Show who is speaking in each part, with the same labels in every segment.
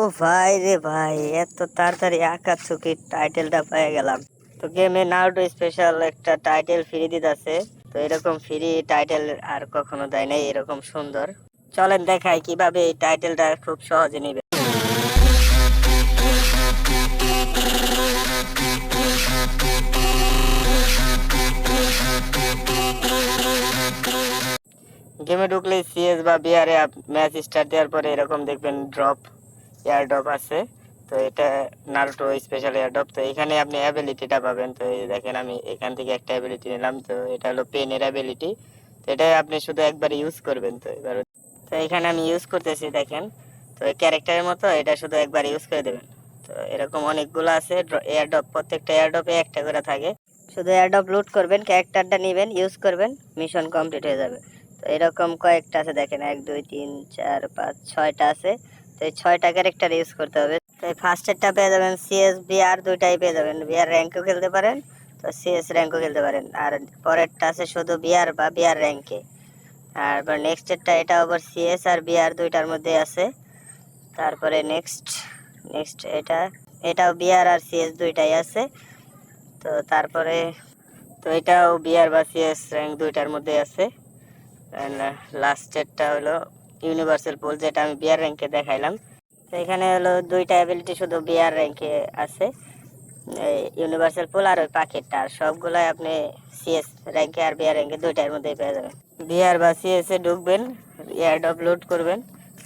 Speaker 1: ও ভাই রে ভাই, এত তাড়াতাড়ি আকাচুকি টাইটেলটা পেয়ে গেলাম। তো গেমে নারুটো স্পেশাল একটা টাইটেল ফ্রি দিতেছে। তো এরকম ফ্রি টাইটেল আর কখনো দেয় নাই, এরকম সুন্দর। চলেন দেখাই কীভাবে এই টাইটেলটা খুব সহজে নিবে। গেমে ঢুকলে সিএস বা বিআরে ম্যাচ স্টার্ট দেওয়ার পরে এরকম দেখবেন ড্রপ এয়ার ড্রপ আছে। তো এটা নারুটো স্পেশাল এয়ার ড্রপ তো এখানে আপনি অ্যাবিলিটিটা পাবেন। তো এই দেখেন আমি এখান থেকে একটা অ্যাবিলিটি নিলাম। তো এটা হলো পেনের অ্যাবিলিটি তো এটা আপনি শুধু একবার ইউজ করবেন তো এবার। তো এখানে আমি ইউজ করতেছি, দেখেন। তো এই ক্যারেক্টারের মতো এটা শুধু একবার ইউজ করে দেবেন। তো এরকম অনেকগুলো আছে। এয়ার ড্রপ প্রত্যেকটা এয়ার ড্রপে একটা করে থাকে। শুধু এয়ার ড্রপ লুট করবেন ক্যারেক্টারটা নেবেন ইউজ করবেন মিশন কমপ্লিট হয়ে যাবে। তো এরকম কয়েকটা আছে, দেখেন। এক, দুই, তিন, চার, পাঁচ, ছয়টা আছে। তো এই ছয়টা ক্যারেক্টার ইউজ করতে হবে। তো এই ফার্স্টেরটা পেয়ে যাবেন সিএস বিআর দুইটাই পেয়ে যাবেন। বিআর র্যাঙ্কও খেলতে পারেন, তো সিএস র্যাঙ্কও খেলতে পারেন। আর পরেরটা আছে শুধু বিআর বা বিআর র্যাঙ্কে আর নেক্সটেরটা এটা আবার সিএস আর বিআর দুইটার মধ্যে আছে। তারপরে নেক্সট নেক্সট এটা, এটাও বিআর আর সিএস দুইটাই আছে। তো তারপরে, তো এটাও বিআর বা সিএস র্যাঙ্ক দুইটার মধ্যে আছে। লাস্টেরটা হলো ইউনিভার্সাল পুল যেটা আমি বিআর র্যাঙ্কে দেখাইলাম। তো এখানে হলো দুইটা অ্যাবিলিটি শুধু বিআর র্যাঙ্কে আছে। ইউনিভার্সাল পুল আর ওই পাখিরটা আর সবগুলাই আপনি সিএস র্যাঙ্কে আর বিআর র্যাঙ্কে দুইটার মধ্যেই পেয়ে যাবেন। বিআর বা সিএস এ ঢুকবেন এয়ার আপলোড করবেন,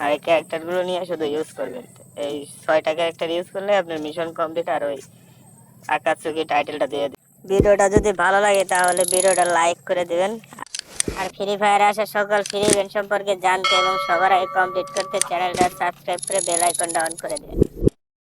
Speaker 1: আর এই ক্যারেক্টারগুলো নিয়ে শুধু ইউজ করবেন। এই ছয়টা ক্যারেক্টার ইউজ করলে আপনার মিশন কমপ্লিট আর ওই আকাশচুকি টাইটেলটা দিয়ে দিন ভিডিওটা যদি ভালো লাগে তাহলে ভিডিওটা লাইক করে দিবেন আর ফ্রি ফায়ার আসা সকল ফ্রি ইভেন্ট সম্পর্কে জানতে এবং সবার আগে কমপ্লিট করতে চ্যানেলটা সাবস্ক্রাইব করে বেল আইকনটা অন করে দিন।